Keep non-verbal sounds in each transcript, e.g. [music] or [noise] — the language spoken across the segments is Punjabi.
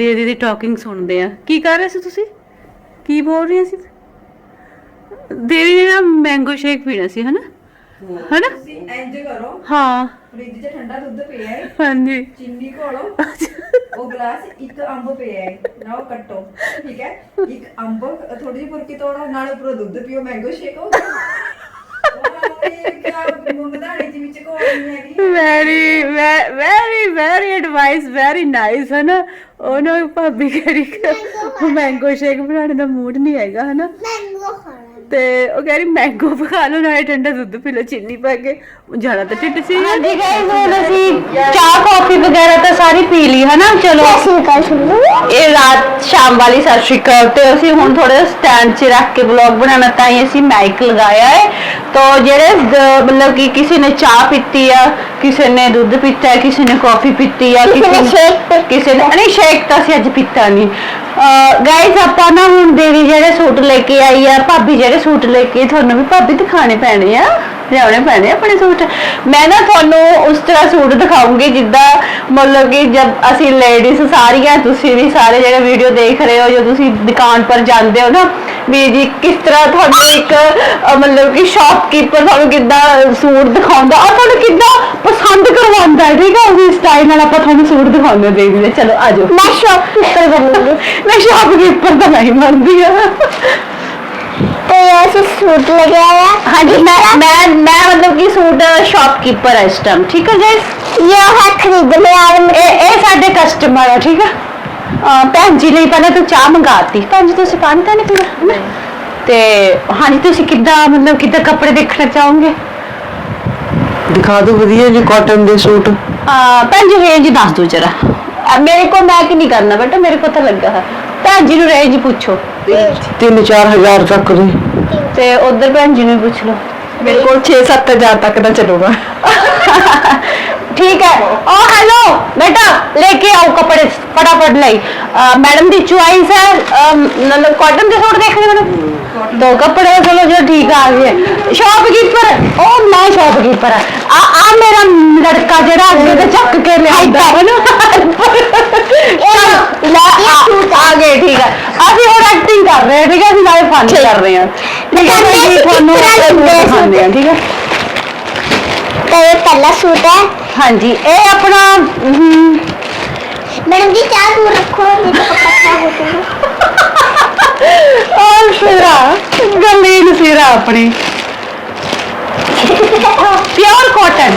ਦੀਦੀ ਦੀ ਟਾਕਿੰਗ ਸੁਣਦੇ ਆ। ਕੀ ਕਰ ਰਹੇ ਸੀ ਤੁਸੀਂ? ਕੀ ਬੋਲ ਰਹੇ ਸੀ? ਦੀਦੀ ਨੇ ਨਾ ਮੈਂਗੋ ਸ਼ੇਕ ਪੀਣਾ ਸੀ ਹਨਾ? ਹਨਾ? ਤੁਸੀਂ ਇੰਜ ਕਰੋ ਹਾਂ। ਫ੍ਰਿਜ 'ਚ ਠੰਡਾ ਦੁੱਧ ਪਿਆ ਹੈ ਹਾਂਜੀ। ਚੀਨੀ ਘੋਲੋ। ਉਹ ਗਲਾਸ ਇੱਕ ਅੰਬ ਪਿਆ ਹੈ ਨਾ ਉਹ ਕੱਟੋ ਠੀਕ ਹੈ? ਇੱਕ ਅੰਬ ਥੋੜੀ ਜਿਹੀ ਬੁਰਕੀ ਤੋੜੋ ਨਾਲ ਉੱਪਰੋਂ ਦੁੱਧ ਪੀਓ ਮੈਂਗੋ ਸ਼ੇਕ ਹੋ very very very advice very nice ਹੈ ਨਾ ਉਹਨਾਂ ਭਾਬੀ ਕਰੀ ਮੈਂਗੋ ਸ਼ੇਕ ਬਣਾਉਣ ਦਾ ਮੂਡ ਨਹੀਂ ਹੈਗਾ ਹਨਾ? ਮੈਂਗੋ ਖਾਣਾ। ਤੇ ਉਹ ਕਹਿ ਰਹੀ ਮੈਂਗੋ ਪਕਾ ਲਓ ਨਾਲੇ ਠੰਡਾ ਦੁੱਧ ਪੀ ਲਓ ਚੀਨੀ ਪਾ ਕੇ। ਜ਼ਿਆਦਾ ਤਾਂ ਢਿੱਡ ਸੀ। ਹਾਂਜੀ ਗਾਇਸ ਹੁਣ ਅਸੀਂ ਚਾਹ ਕਾਫੀ ਵਗੈਰਾ ਤਾਂ ਸਾਰੀ ਪੀ ਲਈ ਹਨਾ? ਚਲੋ। ਅਸੀਂ ਕੱਲ ਸੁਣੋ। ਇਹ ਰਾਤ ਸ਼ਾਮ ਵਾਲੀ ਸਤਿ ਸ਼੍ਰੀ ਅਕਾਲ। ਤੇ ਅਸੀਂ ਹੁਣ ਥੋੜੇ ਸਟੈਂਡ 'ਚ ਰੱਖ ਕੇ ਵਲੌਗ ਬਣਾਉਣਾ ਤਾਂ ਹੀ ਅਸੀਂ ਮਾਈਕ ਲਗਾਇਆ ਹੈ। ਤੋ ਜਿਹੜੇ ਦ- ਮਤਲਬ ਕਿ ਕਿਸੇ ਨੇ ਚਾਹ ਪੀਤੀ ਆ ਕਿਸੇ ਨੇ ਦੁੱਧ ਪੀਤਾ ਹੈ ਕਿਸੇ ਨੇ ਕਾਫੀ ਪੀਤੀ ਆ ਕਿਸੇ ਨੇ। ਕਿਸੇ ਨੇ ਨਹੀਂ ਸ਼ੇਕ ਤਾਂ ਅਸੀਂ ਅੱਜ ਪੀਤਾ ਨਹੀਂ। ਗਾਇਸ ਆਪਾਂ ਨਾ ਹੁਣ ਦੇਵੀ ਜਿਹੜੇ ਸੂਟ ਲੈ ਕੇ ਆਈ ਆ, ਭਾਬੀ ਜਿਹੜੇ ਸੂਟ ਲੈ ਕੇ ਤੁਹਾਨੂੰ ਵੀ ਭਾਬੀ ਦਿਖਾਣੇ ਪੈਣੇ ਆ। ਲਿਆਉਣੇ ਪੈਣੇ ਆ ਆਪਣੇ ਸੂਟ। ਮੈਂ ਨਾ ਤੁਹਾਨੂੰ ਉਸ ਤਰ੍ਹਾਂ ਸੂਟ ਦਿਖਾਉਂਗੀ ਜਿੱਦਾਂ ਮਤਲਬ ਕਿ ਜਦ ਅਸੀਂ ਲੇਡੀਜ਼ ਸਾਰੀਆਂ ਤੁਸੀਂ ਵੀ ਸਾਰੇ ਜਿਹੜੇ ਵੀਡੀਓ ਦੇਖ ਰਹੇ ਹੋ ਜੋ ਤੁਸੀਂ ਦੁਕਾਨ ਪਰ ਜਾਂਦੇ ਹੋ ਨਾ ਵੀ ਜੀ ਕਿਸ ਤਰ੍ਹਾਂ ਤੁਹਾਨੂੰ ਇੱਕ ਮਤਲਬ ਕਿ ਸ਼ਾਪਕੀਪਰ ਤੁਹਾਨੂੰ ਕਿੱਦਾਂ ਸੂਟ ਦਿਖਾਉਂਦਾ ਔਰ ਤੁਹਾਨੂੰ ਕਿੱਦਾਂ ਪਸੰਦ ਕਰਵਾਉਂਦਾ ਹੈ ਠੀਕ ਹੈ ਉਸ ਸਟਾਈਲ ਨਾਲ ਆਪਾਂ ਤੁਹਾਨੂੰ ਸੂਟ ਦਿਖਾਉਂਦੇ ਹਾਂ ਦੇਖਦੇ ਚਲੋ ਆਜੋ ਮੈਂ ਸ਼ੌਪਕੀਪਰ ਬਣੂੰਗੀ। [laughs] ਮੈਂ ਸ਼ਾਪਕੀਪਰ ਤਾਂ ਨਹੀਂ ਮੰਨਦੀ ਆ। ਤੇ ਅਸੀਂ ਸੂਟ ਲੈ ਕੇ ਆਇਆ ਹਾਂਜੀ ਮੈਂ ਮੈਂ ਮੈਂ ਮਤਲਬ ਕਿ ਸੂਟ ਸ਼ਾਪਕੀਪਰ ਹੈ ਇਸ ਟਾਈਮ ਠੀਕ ਹੈ ਗਾਇਸ ਇਹ ਹੈ ਖਰੀਦ ਲਿਆ ਇਹ ਇਹ ਸਾਡੇ ਕਸਟਮਰ ਆ ਠੀਕ ਹੈ ਅਹ ਭੈਣ ਜੀ ਲਈ ਪਹਿਲਾਂ ਤੂੰ ਚਾਹ ਮੰਗਾਤੀ ਭੈਣ ਜੀ ਤੁਸੀਂ ਪਾਣੀ ਤਾਂ ਨਹੀਂ ਪੀਣਾ ਹਨਾ? ਤੇ ਹਾਂਜੀ ਤੁਸੀਂ ਕਿੱਦਾਂ ਮਤਲਬ ਕਿੱਦਾਂ ਕੱਪੜੇ ਦੇਖਣਾ ਚਾਹੋਗੇ ਦਿਖਾ ਦਿਓ ਵਧੀਆ ਜੀ ਕਾਟਨ ਦੇ ਸੂਟ ਅਹ ਭੈਣ ਜੀ ਰੇਂਜ ਦੱਸ ਦਿਓ ਜਰਾ ਅਹ ਮੇਰੇ ਕੋਲ ਮੈਂ ਕਿ ਨਹੀਂ ਕਰਨਾ ਬੇਟਾ ਮੇਰੇ ਕੋਲ ਤਾਂ ਲੱਗਾ ਹੈ ਭੈਣ ਜੀ ਨੂੰ ਰੇਂਜ ਪੁੱਛੋ 3-4000 ਤੱਕ ਦੇ ਤੇ ਉਧਰ ਭੈਣ ਜੀ ਨੂੰ ਵੀ ਪੁੱਛ ਲਓ ਮੇਰੇ ਕੋਲ 6-7000 ਤੱਕ ਦਾ ਚੱਲੂਗਾ ठीक है ओ हेलो बेटा लेके आओ कपड़े फटाफट लाई मैडम दी चॉइस है अम, मतलब कॉटन के सूट देख रहे हो तो कपड़े चलो जो ठीक आ गए शॉपकीपर ओ मैं शॉपकीपर है आ आ मेरा लड़का जरा अगे तो चक के ले आंदा है ना ਅਸੀਂ ਹੁਣ ਐਕਟਿੰਗ ਕਰ ਰਹੇ ਹਾਂ ਠੀਕ ਹੈ? ਅਸੀਂ ਨਾਲੇ ਫਨ ਕਰ ਰਹੇ ਹਾਂ। ਠੀਕ ਹੈ ਜੀ ਤੁਹਾਨੂੰ ਦਿਖਾਉਂਦੇ ਹਾਂ ਠੀਕ ਹੈ? ਤੇ ਇਹ ਪਹਿਲਾ ਸੂਟ ਹੈ। ਹਾਂਜੀ ਇਹ ਆਪਣਾ ਹਮ, ਮੈਡਮ ਜੀ ਚਾਹ ਦੂਰ ਰੱਖੋ ਨਹੀਂ ਤਾਂ ਪੱਕਾ ਹੋ ਜਾਊਗਾ। ਔਰ ਸਿਰਾ ਗਲੀਨ ਸਿਰਾ ਆਪਣੀ। Pure cotton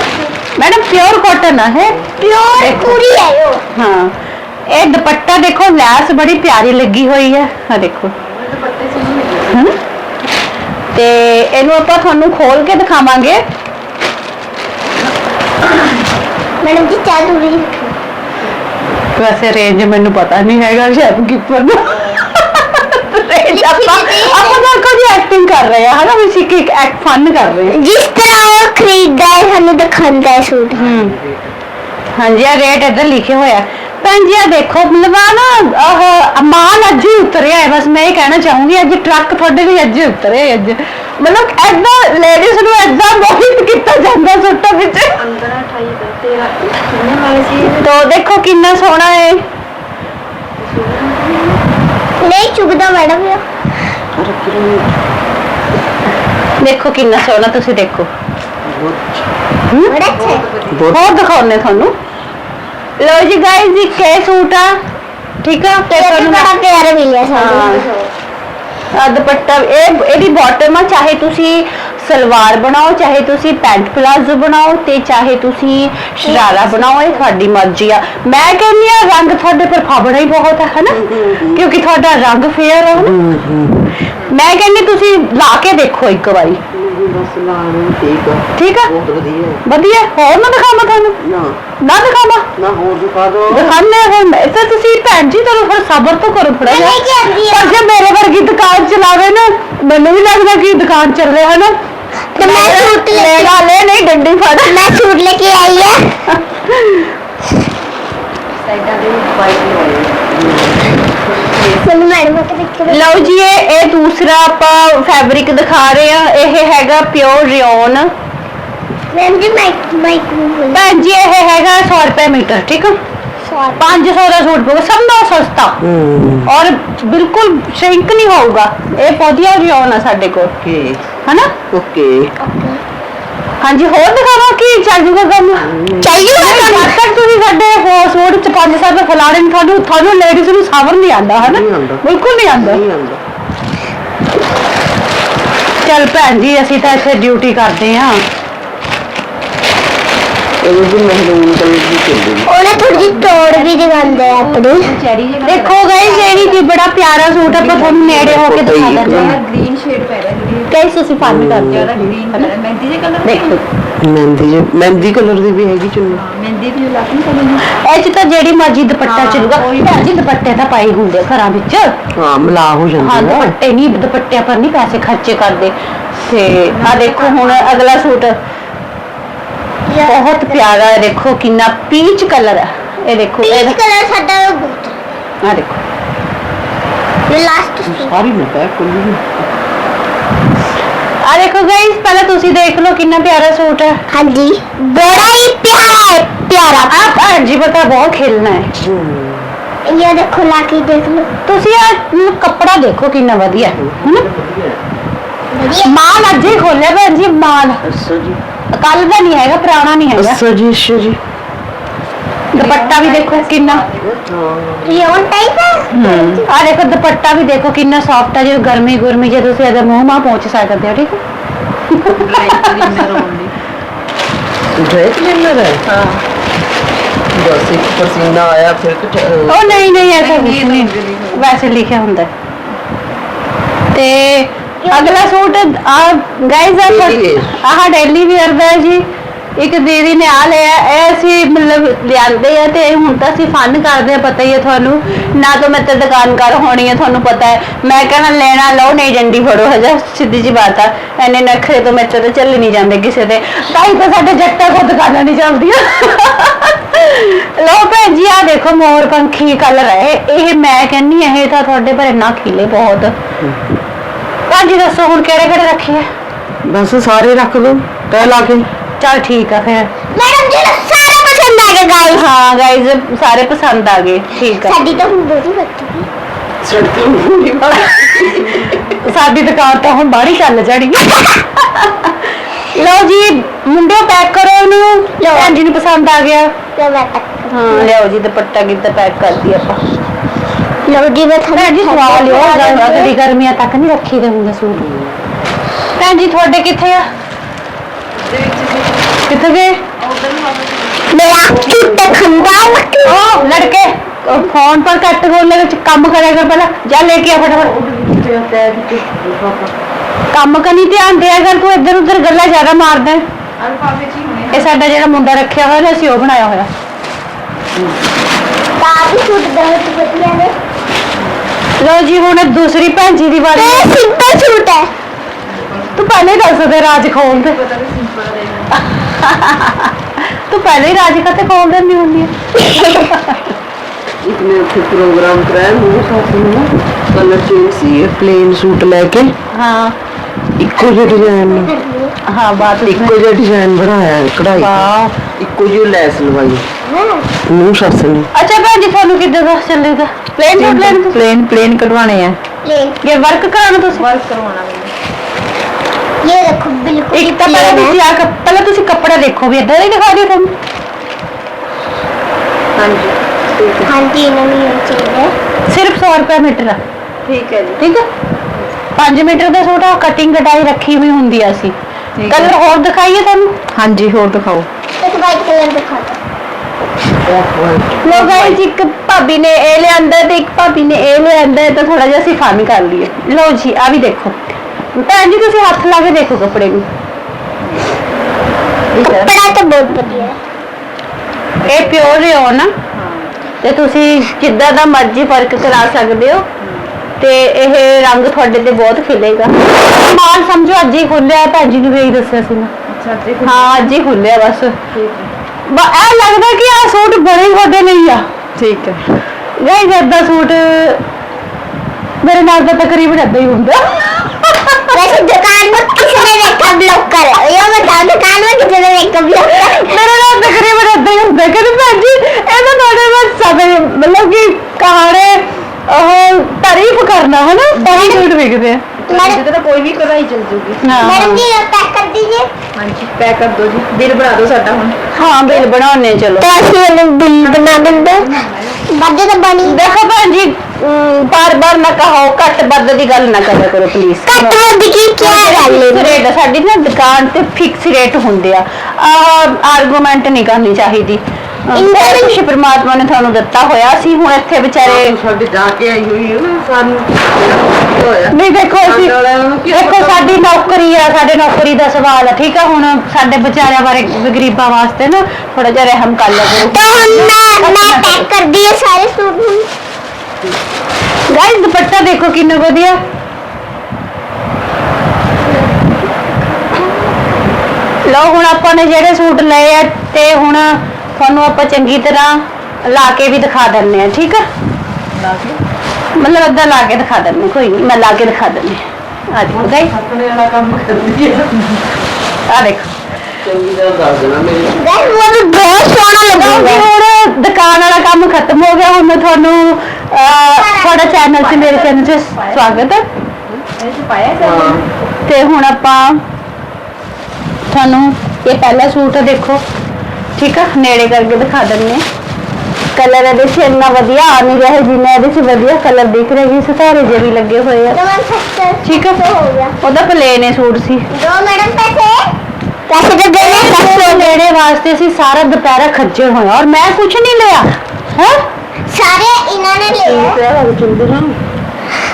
madam pure cotton ਹੈ ਪਿਓਰ ਪੂਰੀ ਹੈ ਉਹ। ਹਾਂ। ਇਹ ਦੁਪੱਟਾ ਦੇਖੋ ਲੈਸ ਬੜੀ ਪਿਆਰੀ ਲੱਗੀ ਹੋਈ ਹੈ। ਆ ਦੇਖੋ। ਹਮ? ਤੇ ਇਹਨੂੰ ਆਪਾਂ ਤੁਹਾਨੂੰ ਖੋਲ ਕੇ ਦਿਖਾਵਾਂਗੇ। ਮੈਡਮ ਜੀ ਚਾਹ ਦੂਰ ਹੀ ਵੈਸੇ ਰੇਂਜ ਮੈਨੂੰ ਪਤਾ ਨਹੀਂ ਹੈਗਾ ਸ਼ੈਫ ਕੀਪਰ ਰੇਂਜ ਆਪਾਂ ਆਪਾਂ ਤਾਂ ਕੋਈ ਐਕਟਿੰਗ ਕਰ ਰਹੇ ਆ ਹਨਾ? ਵੀ ਇੱਕ ਐਕਟ ਫਨ ਕਰ ਰਹੇ ਹਾਂ। ਜਿਸ ਤਰ੍ਹਾਂ ਉਹ ਖਰੀਦਦਾ ਹੈ ਸਾਨੂੰ ਦਿਖਾਉਂਦਾ ਹੈ ਸੂਟ। ਹਮ ਹਾਂਜੀ ਆ ਰੇਟ ਇੱਧਰ ਲਿਖਿਆ ਹੋਇਆ। ਭੈਣ ਜੀ ਆ ਦੇਖੋ ਮਤਲਬ ਆ ਨਾ ਆਹ ਮਾਲ ਅੱਜ ਹੀ ਉਤਰਿਆ ਹੈ। ਬਸ ਮੈਂ ਇਹ ਕਹਿਣਾ ਚਾਹੂੰਗੀ ਅੱਜ ਟਰੱਕ ਤੁਹਾਡੇ ਲਈ ਅੱਜ ਹੀ ਉਤਰਿਆ ਹੈ ਅੱਜ। ਮਤਲਬ ਐਦਾਂ ਲੇਡੀਜ਼ ਨੂੰ ਐਦਾਂ ਮੋਹਿਤ ਕੀਤਾ ਜਾਂਦਾ ਸੁੱਟਾਂ ਵਿੱਚ। 15 28 13 ਕਿੰਨੇ ਵਾਲੇ ਸੀ ਤੋ ਦੇਖੋ ਕਿੰਨਾ ਸੋਹਣਾ ਹੈ। ਨਹੀਂ ਚੁਗਦਾ ਮੈਡਮ ਇਹ ਦੇਖੋ ਕਿੰਨਾ ਸੋਹਣਾ ਤੁਸੀਂ ਦੇਖੋ। ਬੜਾ ਅੱਛਾ ਹੈ। ਹੋਰ ਦਿਖਾਉਣੇ ਤੁਹਾਨੂੰ। ਲੋ ਜੀ ਗਾਇਸ ਇਹ ਕੇ ਸੂਟ ਆ ਠੀਕ ਆ? ਤੇ ਤੁਹਾਨੂੰ ਬੜਾ ਪਿਆਰਾ ਮਿਲਿਆ ਸਾਨੂੰ। ਆ ਦੁਪੱਟਾ ਇਹ ਇਹਦੀ ਬਾਟਮ ਆ ਚਾਹੇ ਤੁਸੀਂ ਸਲਵਾਰ ਬਣਾਓ ਚਾਹੇ ਤੁਸੀਂ ਪੈਂਟ ਪਲਾਜ਼ੋ ਬਣਾਓ ਤੇ ਚਾਹੇ ਤੁਸੀਂ ਸ਼ਰਾਰਾ ਬਣਾਓ ਇਹ ਤੁਹਾਡੀ ਮਰਜ਼ੀ ਆ। ਮੈਂ ਕਹਿੰਦੀ ਆ ਰੰਗ ਤੁਹਾਡੇ ਪਰ ਫਾਬੜਾ ਹੀ ਬਹੁਤ ਹੈ ਹਨਾ ਕਿਉਂਕਿ ਤੁਹਾਡਾ ਰੰਗ ਫੇਅਰ ਹੈ ਹਨਾ ਮੈਂ ਕਹਿੰਦੀ ਤੁਸੀਂ ਲਾ ਕੇ ਦੇਖੋ ਇੱਕ ਵਾਰੀ। ਬਸ ਠੀਕ ਆ। ਠੀਕ ਆ? ਬਹੁਤ ਵਧੀਆ। ਵਧੀਆ ਹੋਰ ਨਾ ਦਿਖਾਵਾਂ ਤੁਹਾਨੂੰ? ਨਾ। ਨਾ ਦਿਖਾਵਾਂ? ਨਾ ਹੋਰ ਦਿਖਾ ਦਿਓ। ਦਿਖਾਣੇ ਫਿਰ ਮੈਂ ਤਾਂ ਤੁਸੀਂ ਭੈਣ ਜੀ ਤੁਹਾਨੂੰ ਫਿਰ ਸਬਰ ਤੋਂ ਕਰੋ ਥੋੜਾ ਜਿਹਾ। ਪਰ ਜੇ ਮੇਰੇ ਵਰਗੀ ਦੁਕਾਨ ਚਲਾਵੇ ਨਾ ਮੈਨੂੰ ਵੀ ਲੱਗਦਾ ਕਿ ਦੁਕਾਨ ਚੱਲ ਰਿਹਾ ਹੈ ਨਾ ਤੇ ਮੈਂ ਸੂਟ ਲੈ ਕੇ ਲੈ ਲੈ ਨਹੀਂ ਡੰਡੀ ਫੜ। ਮੈਂ ਸੂਟ ਲੈ ਕੇ ਆਈ ਆ। ਸਾਈਡਾਂ ਦੇ ਵਾਈਟ ਮੈਨੂੰ ਮੈਡਮ ਦੇਖੋ ਲਓ ਜੀ ਇਹ ਇਹ ਦੂਸਰਾ ਆਪਾਂ ਫੈਬਰਿਕ ਦਿਖਾ ਰਹੇ ਆ ਇਹ ਹੈਗਾ pure rayon ma'am ji mic mic ਨੂੰ ਬੋਲ। ਭੈਣ ਜੀ ਇਹ ਹੈਗਾ 100 ਰੁਪਏ ਮੀਟਰ ਠੀਕ ਆ? सौ 500 ਦਾ ਸੂਟ ਪਊਗਾ ਸਭ ਤੋਂ ਸਸਤਾ। ਹੂੰ। ਔਰ ਬਿਲਕੁਲ ਸ਼ਰਿੰਕ ਨਹੀਂ ਹੋਊਗਾ। ਇਹ ਵਧੀਆ ਰਿਓਨ ਆ ਸਾਡੇ ਕੋਲ। ਓਕੇ ਹਨਾ? ਓਕੇ ਹਾਂਜੀ ਹੋਰ ਦਿਖਾਵਾਂ ਕੀ ਚੱਲ ਜੂਗਾ ਕੰਮ? ਚੱਲ ਜੂਗਾ ਜਦ ਤੱਕ ਤੁਸੀਂ ਸਾਡੇ ਸੂਟ ਚ 500 ਰੁਪਏ ਫਲਾਣੇ ਨੂੰ ਤੁਹਾਨੂੰ ਤੁਹਾਨੂੰ ਲੇਡੀਜ਼ ਨੂੰ ਸਾਵਰ ਨਹੀਂ ਆਂਦਾ ਹਨਾ? ਨਹੀਂ ਆਉਂਦਾ। ਬਿਲਕੁਲ ਨਹੀਂ ਆਂਦਾ ਨਹੀਂ ਆਉਂਦਾ। ਚੱਲ ਭੈਣ ਜੀ ਅਸੀਂ ਤਾਂ ਇੱਥੇ ਡਿਊਟੀ ਕਰਦੇ ਆਂ ਇਹਨੂੰ ਵੀ ਮਹਿਰੂਨ ਕਲਰ ਦੀ ਚੱਲਦੀ ਉਹਨੇ ਥੋੜੀ ਤੋੜ ਵੀ ਦਿਖਾਉਂਦੇ ਆ ਦੇਖੋ ਗਾਇਸ ਇਹ ਵੀ ਬੜਾ ਪਿਆਰਾ ਸੂਟ ਆਪਾਂ ਤੁਹਾਨੂੰ ਨੇੜੇ ਹੋ ਕੇ ਦਿਖਾ ਦਿੰਦੇ ਆ ਗ੍ਰੀਨ ਸ਼ੇਡ ਪੈ ਰਿਹਾ ਗ੍ਰੀਨ ਗਾਇਸ ਅਸੀਂ ਫਨ ਕਰਦੇ ਆ ਗ੍ਰੀਨ ਕਲਰ ਮਹਿੰਦੀ ਦੇ ਕਲਰ ਦੇਖੋ। ਮਹਿੰਦੀ ਜੀ ਮਹਿੰਦੀ ਕਲਰ ਦੀ ਵੀ ਹੈਗੀ ਚੁੰਨੀ। ਮਹਿੰਦੀ ਦੀ ਲਾਤੀ ਕਲਰ ਇਹ ਚ ਤਾਂ ਜਿਹੜੀ ਮਰਜ਼ੀ ਦੁਪੱਟਾ ਚੱਲੂਗਾ ਭੈਣ ਜੀ ਦੁਪੱਟੇ ਤਾਂ ਪਾਏ ਹੁੰਦੇ ਘਰਾਂ ਵਿੱਚ। ਹਾਂ ਮਲਾ ਹੋ ਜਾਂਦੇ ਹਾਂ ਦੁਪੱਟੇ ਨਹੀਂ ਦੁਪੱਟਿਆਂ ਪਰ ਨਹੀਂ ਪੈਸੇ ਖਰਚੇ ਕਰਦੇ। ਤੇ ਆ ਦੇਖੋ ਹੁਣ ਅਗਲਾ ਸੂਟ। ਬਹੁਤ ਪਿਆਰਾ ਹੈ ਦੇਖੋ ਕਿੰਨਾ ਪੀਚ ਕਲਰ ਹੈ ਇਹ ਦੇਖੋ पीच ਇਹ कलर साडा बूट ਆ ਦੇਖੋ ये लास्ट ਸਾਰੀ ਨਾ ਪੈ ਕੁੱਲੀ ਆ ਦੇਖੋ ਗਾਇਸ ਪਹਿਲਾਂ ਤੁਸੀਂ ਦੇਖ ਲਓ ਕਿੰਨਾ ਪਿਆਰਾ ਸੂਟ ਹੈ हाँ जी बड़ा ही प्यारा है प्यारा ਆ ਭੈਣ ਜੀ ਪਤਾ ਬਹੁਤ ਖੇਲਣਾ ਹੈ ये देखो लाके देख लो ਤੁਸੀਂ ਆ ਨੂੰ ਕੱਪੜਾ ਦੇਖੋ ਕਿੰਨਾ ਵਧੀਆ ਹੈ ਹਨਾ बढ़िया ਮਾਲ ਅੱਜ ਹੀ ਖੋਲਿਆ ਭੈਣ ਜੀ ਮਾਲ ਅੱਛਾ ਜੀ ਕੱਲ ਦਾ ਨਹੀਂ ਹੈਗਾ ਪੁਰਾਣਾ ਨਹੀਂ ਹੈਗਾ। ਅੱਛਾ ਜੀ ਅੱਛਾ ਜੀ। ਦੁਪੱਟਾ ਵੀ ਦੇਖੋ ਕਿੰਨਾ। ਰਿਓਨ ਟਾਈਪ ਆ ਦੇਖੋ ਦੁਪੱਟਾ ਵੀ ਦੇਖੋ ਕਿੰਨਾ ਸੌਫਟ ਹੈ ਜੇ ਗਰਮੀ ਗਰਮੀ ਜੇ ਤੁਸੀਂ ਇਹਦੇ ਮੂੰਹ ਮਾ ਪਹੁੰਚ ਸਕਦੇ ਹੋ ਠੀਕ ਹੈ? ਉਹ ਨਹੀਂ ਨਹੀਂ ਐਸਾ ਨਹੀਂ ਵੈਸੇ ਲਿਖਿਆ ਹੁੰਦਾ ਤੇ ਅਗਲਾ ਸੂਟ ਆ ਗਾਇਜ਼ Daily wear। ਆਹ ਡੇਲੀ ਵੀਅਰ ਦਾ ਹੈ ਜੀ। ਇੱਕ ਦੀਦੀ ਨੇ ਆ ਲਿਆ ਇਹ ਅਸੀਂ ਮਤਲਬ ਲਿਆਂਦੇ ਆ ਤੇ ਹੁਣ ਤਾਂ ਅਸੀਂ ਫਨ ਕਰਦੇ ਆ ਪਤਾ ਹੀ ਹੈ ਤੁਹਾਨੂੰ। ਨਾ ਤਾਂ ਮੈਂ ਤੇ ਦੁਕਾਨਕਾਰ ਹੋਣੀ ਹੈ ਤੁਹਾਨੂੰ ਪਤਾ ਹੈ। ਮੈਂ ਕਹਿਣਾ ਲੈਣਾ ਲਓ ਨਹੀਂ ਡੰਡੀ ਫੜੋ ਹਜਾ ਸਿੱਧੀ ਜੀ ਬਾਤ ਆ। ਐਨੇ ਨਖਰੇ ਤੋਂ ਮੇਰੇ ਤੋਂ ਚੱਲ ਨਹੀਂ ਜਾਂਦੇ ਕਿਸੇ ਦੇ। ਤਾਂ ਹੀ ਤਾਂ ਸਾਡੇ ਜੱਟਾਂ ਕੋਲ ਦੁਕਾਨਾਂ ਨਹੀਂ ਚੱਲਦੀਆਂ। ਲੋ ਭੈਣ ਜੀ ਆ ਦੇਖੋ ਮੋਰ ਪੰਖੀ ਕਲਰ ਹੈ ਇਹ। ਮੈਂ ਕਹਿੰਨੀ ਇਹ ਤਾਂ ਤੁਹਾਡੇ ਪਰ ਇੰਨਾ ਖਿਲੇ ਬਹੁਤ। ਹਾਂਜੀ ਦੱਸੋ ਹੁਣ ਕਿਹੜੇ ਕਿਹੜੇ ਰੱਖੀਏ? ਬਸ ਸਾਰੇ ਰੱਖ ਦੋ ਤੈ ਲਾ ਕੇ। ਚਲ ਠੀਕ ਆ ਫਿਰ। ਮੈਡਮ ਜੀ ਨੂੰ ਪਸੰਦ ਆ ਗਿਆ ਗਾਇਸ ਹਾਂ ਗਾਇਜ਼ ਸਾਰੇ ਪਸੰਦ ਆ ਗਏ। ਠੀਕ ਆ। ਸਾਡੀ ਤਾਂ ਹੁਣ ਬੋਲੀ ਬੱਤੀ ਛੱਡਤੀ ਮੂਰੀ ਸਾਡੀ ਦੁਕਾਨ ਤਾਂ ਹੁਣ ਬਾਹਰ ਚੱਲ ਜਾਣੀ। ਲਓ ਜੀ ਮੁੰਡਿਓ ਪੈਕ ਕਰੋ ਇਹਨੂੰ। ਭੈਣ ਜੀ ਨੂੰ ਪਸੰਦ ਆ ਗਿਆ। ਤਾਂ ਮੈਂ ਹਾਂ ਲਿਆਓ ਜੀ ਦੁਪੱਟਾ ਕਿੱਦਾਂ ਪੈਕ ਕਰਦੀ ਆਪਾਂ। ਲਓ ਜੀ ਮੈਂ ਜੀ ਸਵਾ ਲਿਓ ਗਰਮੀ ਦੀ ਗਰਮੀਆਂ ਤੱਕ ਨਹੀਂ ਰੱਖੀ ਦੇ ਸੂਟ। ਭੈਣ ਜੀ ਤੁਹਾਡੇ ਕਿੱਥੇ ਆ? ਕਿੱਥੇ ਗਏ? ਮੇਰਾ ਟੁੱਟਾ ਖੰਭਾ ਓ ਲੜਕੇ ਫੋਨ ਪਰ ਕੱਟ ਬੋਲਨੇ ਵਿੱਚ ਕੰਮ ਕਰਿਆ ਕਰ ਪਹਿਲਾਂ। ਜਾ ਲੈ ਕੇ ਆ ਫਟਾਫਟ। ਕੰਮ ਕਰਨੀ ਧਿਆਨ ਦਿਆ ਕਰ ਤੂੰ ਇੱਧਰ ਉੱਧਰ ਗੱਲਾਂ ਜ਼ਿਆਦਾ ਮਾਰਦਾ ਇਹ ਸਾਡਾ ਜਿਹੜਾ ਮੁੰਡਾ ਰੱਖਿਆ ਹੋਇਆ ਅਸੀਂ ਉਹ ਬਣਾਇਆ ਹੋਇਆ। ਕਾਫੀ ਸੂਟ ਬਹੁਤ ਨੇ। ਲਓ ਜੀ ਹੁਣ ਦੂਸਰੀ ਭੈਣ ਜੀ ਦੀ ਵਾਰੀ। ਤੇ ਸਿੰਪਲ ਸੂਟ ਹੈ। ਤੂੰ ਪਹਿਲੇ ਦੱਸ ਦੇ ਰਾਜ ਖੋਲ ਦੇ ਤੂੰ ਪਹਿਲੇ ਹੀ ਰਾਜ ਖਾਤੇ ਖੋਲ ਦਿੰਦੀ ਹੁੰਦੀ ਹੈ? ਇਤਨੇ ਅੱਛੇ ਪ੍ਰੋਗਰਾਮ ਕਰਾਇਆ ਮੇਰੇ ਸਾਥੀ ਨੇ ਕਲਰ ਚੇਂਜ ਸੀ ਪਲੇਨ ਸੂਟ ਲੈ ਕੇ। ਹਾਂ। ਇੱਕੋ ਜਿਹਾ ਡਿਜ਼ਾਈਨ ਹਾਂ ਬਾਤ ਇੱਕੋ ਜਿਹਾ ਡਿਜ਼ਾਈਨ ਬਣਾਇਆ ਕਢਾਈ। ਵਾਹ। ਇੱਕੋ ਜਿਹੀ ਲੈਸ ਲਵਾਈ हाँ ਨੂੰ ਸੱਸ ਨੇ ਅੱਛਾ ਭੈਣ ਜੀ ਤੁਹਾਨੂੰ ਕਿੱਦਾਂ ਦਾ ਚੱਲੇਗਾ ਪਲੇਨ ਸੂਟ ਲੈਣ ਪਲੇਨ ਪਲੇਨ ਕਢਵਾਣੇ ਆ प्लेन ਇਹ ਵਰਕ ਕਰਾਉਣਾ ਤੁਸੀਂ ਵਰਕ ਕਰਵਾਉਣਾ ਮੈਨੂੰ ये देखो बिल्कुल ਇੱਕ ਤਾਂ ਪਹਿਲਾਂ plain है। ਤੁਸੀਂ ਆ ਕੱਪ- ਪਹਿਲਾਂ ਤੁਸੀਂ ਕੱਪੜਾ ਦੇਖੋ ਵੀ ਇਦਾਂ ਹੀ ਦਿਖਾ ਦਿਓ ਤੁਹਾਨੂੰ ਹਾਂਜੀ ਠੀਕ ਹੈ हाँ जी नवी चाहिए ਸਿਰਫ 100 ਰੁਪਏ ਮੀਟਰ ਆ ਠੀਕ ਹੈ ਜੀ ਠੀਕ ਹੈ 5 ਮੀਟਰ ਦਾ ਸੂਟ ਆ ਕਟਿੰਗ ਕਟਾਈ ਰੱਖੀ ਹੋਈ ਹੁੰਦੀ ਆ ਅਸੀਂ ਕਲਰ ਹੋਰ ਦਿਖਾਈਏ ਤੁਹਾਨੂੰ? ਹਾਂਜੀ ਹੋਰ ਦਿਖਾਓ। ਇੱਕ ਵਾਈਟ ਕਲਰ ਦਿਖਾ ਲੋ ਗਾਇਸ ਇੱਕ ਭਾਬੀ ਨੇ ਇਹ ਲਿਆਂਦਾ ਤੇ ਇੱਕ ਭਾਬੀ ਨੇ ਇਹ ਲਿਆਂਦਾ ਤਾਂ ਥੋੜਾ ਜਿਹਾ ਅਸੀਂ ਫਨ ਕਰ ਲਈਏ। ਲਓ ਜੀ ਆ ਵੀ ਦੇਖੋ। ਭੈਣ ਜੀ ਤੁਸੀਂ ਹੱਥ ਲਾ ਕੇ ਦੇਖੋ ਕੱਪੜੇ ਨੂੰ। ਕੱਪੜਾ ਤਾਂ ਬਹੁਤ ਵਧੀਆ ਇਹ ਪਿਓਰ ਹੈ ਨਾ। ਤੇ ਤੁਸੀਂ ਕਿੱਦਾਂ ਦਾ ਮਰਜ਼ੀ ਫ਼ਰਕ ਕਰਾ ਸਕਦੇ ਹੋ। ਤੇ ਇਹ ਰੰਗ ਤੁਹਾਡੇ ਤੇ ਬਹੁਤ ਖਿਲੇਗਾ ਮਾਲ ਸਮਝੋ ਅੱਜ ਹੀ ਖੁੱਲਿਆ ਭੈਣ ਜੀ ਨੂੰ ਵੀ ਇਹੀ ਦੱਸਿਆ ਸੀ ਨਾ ਅੱਛਾ ਤੇ ਹਾਂ ਅੱਜ ਹੀ ਖੁੱਲਿਆ ਬਸ ਠੀਕ ਹੈ ਬ- ਇਹ ਲੱਗਦਾ ਕਿ ਆ ਸੂਟ ਬੜੇ ਹੀ ਵੱਡੇ ਨਹੀਂ ਆ ਠੀਕ ਹੈ ਗਾਇਸ ਏਦਾਂ ਸੂਟ ਮੇਰੇ ਨਾਲ ਤਾਂ ਤਕਰੀਬਨ ਏਦਾਂ ਹੀ ਹੁੰਦਾ वैसे दुकान में किसने देखा ब्लॉक कर ये बताओ दुकान में किसने देखा ब्लॉक कर ਮੇਰੇ ਨਾਲ ਤਕਰੀਬਨ ਏਦਾਂ ਹੀ ਹੁੰਦਾ ਕਿ ਭੈਣ ਜੀ ਇਹ ਤਾਂ ਤੁਹਾਡੇ ਬਸ ਸਭੇ ਮਤਲਬ ਕਿ ਕਹਾਣੇ ਉਹ ਤਾਰੀਫ ਕਰਨਾ ਹੈ ਨਾ ਤਾਂ ਹੀ ਝੂਠ ਵਿਕਦੇ ਆ मैडम ਜਿੱਦਾਂ ਤਾਂ ਕੋਈ ਵੀ ਕਢਾਈ ਚੱਲ ਜੂਗੀ ਹਾਂ मैडम जी पैक कर दीजिए ਹਾਂਜੀ ਪੈਕ ਕਰ ਦਿਓ ਜੀ ਬਿੱਲ ਬਣਾ ਦਿਓ ਸਾਡਾ ਹੁਣ ਹਾਂ ਬਿੱਲ ਬਣਾਉਣੇ ਚਲੋ तो ऐसे बिल बना देंगे बाजे तो बनी ਦੇਖੋ ਭੈਣ ਜੀ ਬਾਰ ਬਾਰ ਨਾ ਕਹੋ ਘੱਟ ਵੱਧ ਦੀ ਗੱਲ ਨਾ ਕਰਿਆ ਕਰੋ ਪਲੀਜ਼ कट बंद की क्या गल है ਰੇਟ ਸਾਡੀ ਨਾ ਦੁਕਾਨ ਤੇ ਫਿਕਸ ਰੇਟ ਹੁੰਦੇ ਆ ਆਰਗੂਮੈਂਟ ਨਹੀਂ ਕਰਨੀ ਚਾਹੀਦੀ ਇੰਦਰ ਕੁਛ ਪ੍ਰਮਾਤਮਾ ਨੇ ਤੁਹਾਨੂੰ ਦਿੱਤਾ ਹੋਇਆ ਸੀ ਹੁਣ ਇੱਥੇ ਵਿਚਾਰੇ ਸਾਡੇ ਜਾ ਕੇ ਆਈ ਹੋਈ ਹੈ ਨਾ ਸਾਨੂੰ ਹੋਇਆ ਨਹੀਂ ਦੇਖੋ ਅਸੀਂ ਨਾਲ ਵਾਲਿਆਂ ਨੂੰ ਕੀ ਦੇਖੋ ਪਤਾ? ਸਾਡੀ ਨੌਕਰੀ ਆ ਸਾਡੇ ਨੌਕਰੀ ਦਾ ਸਵਾਲ ਆ ਠੀਕ ਆ ਹੁਣ ਸਾਡੇ ਵਿਚਾਰਿਆਂ ਬਾਰੇ ਗਰੀਬਾਂ ਵਾਸਤੇ ਨਾ ਥੋੜਾ ਜਿਹਾ ਰਹਿਮ ਕਰ ਲਿਆ ਕਰੋ तो हम मैं मैं पैक कर दिए सारे सूट ਗਾਇਸ ਦੁਪੱਟਾ ਦੇਖੋ ਕਿੰਨਾ ਵਧੀਆ ਲਓ ਹੁਣ ਆਪਾਂ ਨੇ ਜਿਹੜੇ ਸੂਟ ਲਏ ਆ ਤੇ ਹੁਣ ਤੁਹਾਨੂੰ ਆਪਾਂ ਚੰਗੀ ਤਰ੍ਹਾਂ ਲਾ ਕੇ ਵੀ ਦਿਖਾ ਦਿੰਨੇ ਆ ਠੀਕ ਆ? ਮਤਲਬ ਅੱਧਾ ਲਾ ਕੇ ਦਿਖਾ ਦਿੰਨੇ ਕੋਈ ਨਹੀਂ ਮੈਂ ਲਾ ਕੇ ਦਿਖਾ ਦਿੰਨੇ ਆ ਦੇਖੋ ਗਾਈ ਆਪਣੇ ਆ। ਆ ਦੇਖੋ। ਚੰਗੀ ਤਰ੍ਹਾਂ ਮੇਰੇ ਗਾਈ ਮੈਨੂੰ ਬਹੁਤ ਸੋਹਣਾ ਲੱਗੂਗਾ ਹੁਣ ਦੁਕਾਨ ਵਾਲਾ ਕੰਮ ਖਤਮ ਹੋ ਗਿਆ ਹੁਣ ਮੈਂ ਤੁਹਾਨੂੰ ਤੁਹਾਡਾ ਚੈਨਲ ਤੇ ਮੇਰੇ ਚੈਨਲ ਤੇ ਸਵਾਗਤ ਹੈ। ਤੇ ਹੁਣ ਆਪਾਂ ਤੁਹਾਨੂੰ ਇਹ ਪਹਿਲਾ ਸੂਟ ਦੇਖੋ। ਠੀਕ ਆ ਨੇੜੇ ਕਰਕੇ ਦਿਖਾ ਦਿੰਨੇ ਕਲਰ ਇਹਦੇ 'ਚ ਇੰਨਾ ਵਧੀਆ ਆ ਨਹੀਂ ਰਿਹਾ ਜਿੰਨਾ ਇਹਦੇ 'ਚ ਵਧੀਆ ਕਲਰ ਦਿਖ ਰਿਹਾ ਜੀ ਸਿਤਾਰੇ ਜਿਹੇ ਵੀ ਲੱਗੇ ਹੋਏ ਆ तो मैम सस्ता ਠੀਕ ਆ हो गया ਉਹਦਾ ਪਲੇਨ ਸੂਟ ਸੀ दो मैडम पैसे पैसे तो देने ਸਸਤੇ ਨੇੜੇ ਵਾਸਤੇ ਸੀ ਸਾਰਾ ਦੁਪਹਿਰਾ ਖੱਜਲ ਹੋਇਆ ਔਰ ਮੈਂ ਕੁਝ ਨਹੀਂ ਲਿਆ ਹੈ सारे इन्होंने लिए ਕਿਆ ਲੱਗ ਚੁੰਦੇ ਨਾ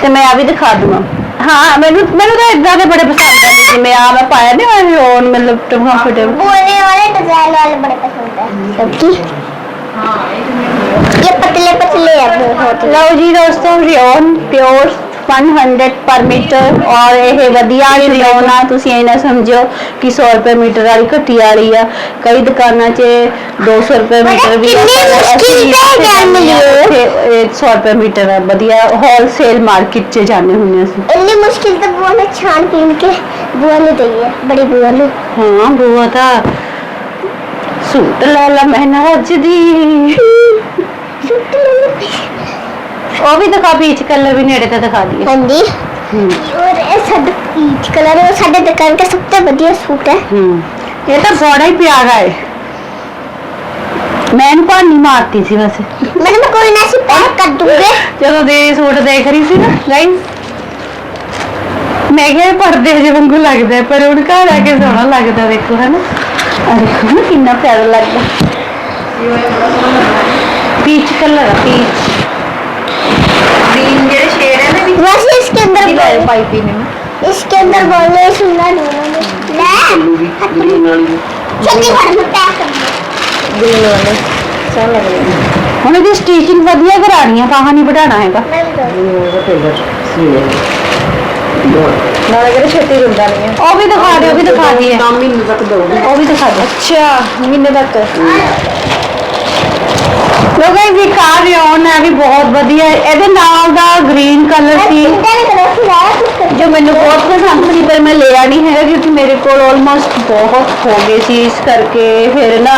ਤੇ ਮੈਂ ਆ ਵੀ ਦਿਖਾ ਦੂੰਗਾ ਹਾਂ ਮੈਨੂੰ ਮੈਨੂੰ ਤਾਂ ਇਦਾਂ ਦੇ ਬੜੇ ਪਸੰਦ ਆ ਜਿਵੇਂ ਆ ਮੈਂ ਪਾਇਆ ਨਹੀਂ ਮੈਂ ਹੁਣ ਮਤਲਬ ਕੰਫਰਟੇਬਲ बोलने वाले डिजाइन वाले बड़े पसंद है सबकी ਹਾਂ ਇਹ ਚ ਮੈਨੂੰ ये पतले पतले है बहुत ਲਓ ਜੀ ਦੋਸਤੋ ਰਿਓਨ ਪਿਓਰ 100 ਪਰ ਮੀਟਰ ਔਰ ਇਹ ਵਧੀਆ ਖਿਡੌਣਾ ਤੁਸੀਂ ਇਹ ਨਾ ਸਮਝਿਓ ਕਿ 100 ਰੁਪਏ ਮੀਟਰ ਵਾਲੀ ਘਟੀ ਵਾਲੀ ਆ। ਕਈ ਦੁਕਾਨਾਂ 'ਚ 200 ਰੁਪਏ ਮੀਟਰ ਵੀ ਆ ਕਿੰਨੀ ਮੁਸ਼ਕਿਲ ਤੇ ਗੱਲ ਮਿਲੀ 100 ਰੁਪਏ ਮੀਟਰ ਆ। ਵਧੀਆ ਹੋਲਸੇਲ ਮਾਰਕੀਟ 'ਚ ਜਾਂਦੇ ਹੁੰਦੇ ਅਸੀਂ। ਇੰਨੀ ਮੁਸ਼ਕਿਲ ਤਾਂ ਬੁਆ ਨੇ ਛਾਣ ਪੀਣ ਕੇ ਬੁਆ ਨੂੰ ਦਈ ਹੈ ਬੜੀ ਬੁਆ ਨੂੰ। ਹਾਂ ਬੁਆ ਤਾਂ ਸੂਟ ਲੈ ਲਾ ਮਹਿਨਾ ਰੱਜ ਦੀ। ਸੂਟ ਲੈ ਲਾ। ਉਹ ਵੀ ਦਿਖਾ ਪੀਚ ਕਲਰ ਵੀ ਨੇੜੇ ਤੇ ਦਿਖਾ ਦਈਏ हाँ जी ਹੂੰ और ये साडे पीच कलर है साडे दुकान का सबसे बढ़िया सूट है ਹੂੰ ਇਹ ਤਾਂ ਬੜਾ ਹੀ ਪਿਆਰਾ ਹੈ ਮੈਂ ਇਹਨੂੰ ਭਾਨੀ ਮਾਰਤੀ ਸੀ ਵੈਸੇ मैंने मैं कोई ना सी पैक कर दूंगे ਜਦੋਂ ਦੇ ਸੂਟ ਦੇਖ ਰਹੀ ਸੀ ਨਾ ਗਾਈਸ ਮੈਂ ਕਿਹਾ ਇਹ ਪਰਦੇ ਜਿਹੇ ਵਾਂਗੂ ਲੱਗਦਾ ਹੈ, ਪਰ ਹੁਣ ਘਰ ਆ ਕੇ ਸੋਹਣਾ ਲੱਗਦਾ ਦੇਖੋ ਹਨਾ ਆ ਦੇਖੋ ਨਾ ਕਿੰਨਾ ਪਿਆਰਾ ਲੱਗਦਾ ਇਹ ਹੋਇਆ ਬੜਾ ਸੋਹਣਾ ਲੱਗਦਾ ਪੀਚ ਕਲਰ ਆ ਪੀਚ ਗ੍ਰੀਨ ਜਿਹੜੇ ਸ਼ੇਡ ਹੈ ਨਾ ਵੀ वैसे इसके अंदर ਲਾਏ बोल- ਪਾਈਪੀ ने इसके अंदर बोलने सुनना नहीं ले ਚੱਲੂਗੀ ਗ੍ਰੀਨ ਵਾਲੀ छत्ती भर में पैक कर दो ਗ੍ਰੀਨ ਵਾਲੇ ਸੋਹਣਾ ਲੱਗਦਾ ਹੁਣ ਇਹਦੀ ਸਟੀਚਿੰਗ ਵਧੀਆ ਕਰਾਣੀ ਆ ਬਾਹਾਂ ਨਹੀਂ ਵਧਾਣਾ ਹੈਗਾ मैं भी दो ਉਹਦਾ ਟੇਲਰ ਸੀਨੇ ਨਾਲੇ ਕਿਹੜੇ ਛੇਤੀ ਰੁੰਦਾ ਨਹੀਂ ਹੈ ਉਹ ਵੀ ਦਿਖਾ ਦਿਓ ਉਹ ਵੀ ਦਿਖਾ ਦਈਏ ਕੰਮ ਮਹੀਨੇ ਤੱਕ ਦਊਗੀ ਉਹ ਵੀ ਦਿਖਾ ਦਿਓ ਅੱਛਾ ਮਹੀਨੇ ਤੱਕ ਲੋ ਗਾਇਸ ਇਹ ਕਾਰ ਰਿਓਨ ਹੈ ਵੀ ਬਹੁਤ ਵਧੀਆ। ਹੈ। ਇਹਦੇ ਨਾਲ ਦਾ ਗ੍ਰੀਨ ਕਲਰ ਸੀ। ਜੋ ਮੈਨੂੰ ਬਹੁਤ ਪਸੰਦ ਸੀ ਪਰ ਮੈਂ ਲਿਆ ਨਹੀਂ ਹੈਗਾ ਕਿਉਂਕਿ ਮੇਰੇ ਕੋਲ ਆਲਮੋਸਟ ਬਹੁਤ ਹੋ ਗਏ ਸੀ ਇਸ ਕਰਕੇ ਫਿਰ ਨਾ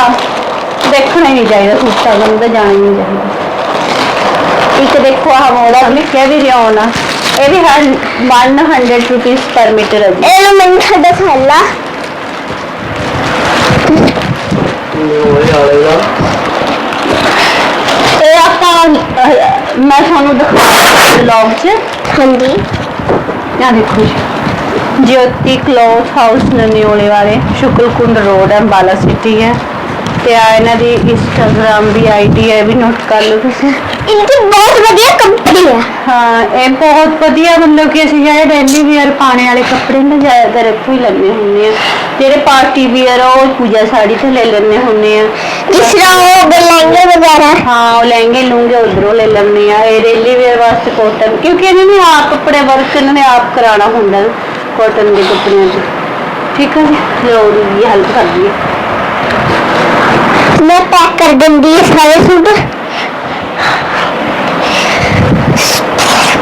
ਦੇਖਣਾ ਹੀ ਨਹੀਂ ਚਾਹੀਦਾ ਸੂਟਾਂ ਨੂੰ ਤਾਂ ਜਾਣਾ ਹੀ ਨਹੀਂ ਚਾਹੀਦਾ। ਇੱਕ ਦੇਖੋ ਆਹ ਮੋੜਾ ਮੈਂ ਕਿਹਾ ਵੀ ਰਿਓਨ ਆ ਇਹ ਵੀ 100 ਰੁਪਏ ਪਰ ਮੀਟਰ ਹੈ ਜੀ। ਇਹ ਲੋ ਮੈਨੂੰ ਸਾਡਾ ਥੈਲਾ ਉਹ ਇਹ ਆਲੇ ਦਾ। ਇਹ ਆਪਾਂ ਅਹ, ਮੈਂ ਤੁਹਾਨੂੰ ਦਿਖਾਉਂਦਾ ਵਲੌਗ 'ਚ। जी ਆ ਦੇਖੋ ਜੀ। ਜਯੋਤੀ ਕਲੋਥ ਹਾਊਸ ਨਨਿਓਲੇ ਵਾਲੇ ਸ਼ੁਕਲਕੁੰਡ ਰੋਡ ਅੰਬਾਲਾ ਸਿਟੀ ਹੈ। ਤੇ ਆ ਇਹਨਾਂ ਦੀ ਇੰਸਟਾਗ੍ਰam ਵੀ ਆਈਡੀ ਹੈ ਇਹ ਵੀ ਨੋਟ ਕਰ ਲਓ ਤੁਸੀਂ। ਇਨਕੀ ਬਹੁਤ ਵਧੀਆ ਕੰਪਨੀ ਹੈ ਹਾਂ ਇਹ ਬਹੁਤ ਵਧੀਆ ਮਤਲਬ ਕਿ ਅਸੀਂ ਜਿਹੜੇ ਡੈਲੀ ਵੀਅਰ ਪਾਣੇ ਵਾਲੇ ਕੱਪੜੇ ਨਾ ਜ਼ਿਆਦਾਤਰ ਇੱਥੋਂ ਹੀ ਲੈਂਦੇ ਹੁੰਦੇ ਆ। ਜਿਹੜੇ ਪਾਰਟੀ ਵੀਅਰ ਆ, ਉਹ ਪੂਜਾ ਸਾੜੀ ਤੋਂ ਲੈ ਲੈਂਦੇ ਹੁੰਦੇ ਆ। ਜਿਸ ਤਰ੍ਹਾਂ ਉਹ ਬਲੈਂਗੇ ਵਗੈਰਾ। ਹਾਂ ਉਹ ਲਹਿੰਗੇ ਲੂੰਗੇ ਉਧਰੋਂ ਲੈ ਲੈਂਦੇ ਆ। ਇਹ ਡੇਲੀ ਵੇਅਰ ਵਾਸਤੇ ਕੋਟਨ ਕਿਉਂਕਿ ਇਹਨਾਂ ਨੇ ਆਪ ਕੱਪੜੇ ਵਰਕ ਇਹਨਾਂ ਨੇ ਆਪ ਕਰਾਉਣਾ ਹੁੰਦਾ ਕੋਟਨ ਦੇ ਕੱਪੜਿਆਂ 'ਚ। ਠੀਕ ਹੈ ਜੀ? ਲੋ ਜੀ ਹੈਲਪ ਕਰ ਦਈਏ। ਮੈਂ ਪੈਕ ਕਰ ਦਿੰਦੀ ਹਾਂ ਸਾਰੇ ਸੂਟ।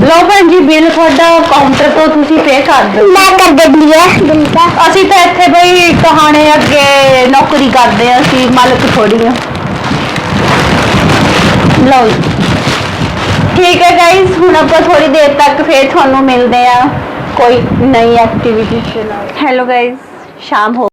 ਲਓ ਭੈਣ ਜੀ ਬਿੱਲ ਤੁਹਾਡਾ ਕਾਊਂਟਰ ਤੋਂ ਤੁਸੀਂ ਪੇ ਕਰ ਦਿਓ। ਮੈਂ ਕਰ ਦਿੰਦੀ ਦਾ ਅਸੀਂ ਤਾਂ ਇੱਥੇ ਬਈ ਕਹਾਣੇ ਅੱਗੇ ਨੌਕਰੀ ਕਰਦੇ ਆ ਅਸੀਂ ਮਾਲਕ ਥੋੜੀ ਆ। ਲਓ ਜੀ। ਠੀਕ ਹੈ ਗਾਇਸ ਹੁਣ ਆਪਾਂ ਥੋੜੀ ਦੇਰ ਤੱਕ ਫੇਰ ਤੁਹਾਨੂੰ ਮਿਲਦੇ ਆ ਕੋਈ ਨਈ ਐਕਟੀਵਿਟੀ ਦੇ ਨਾਲ ਹੈਲੋ ਗਾਇਸ ਸ਼ਾਮ ਹੋ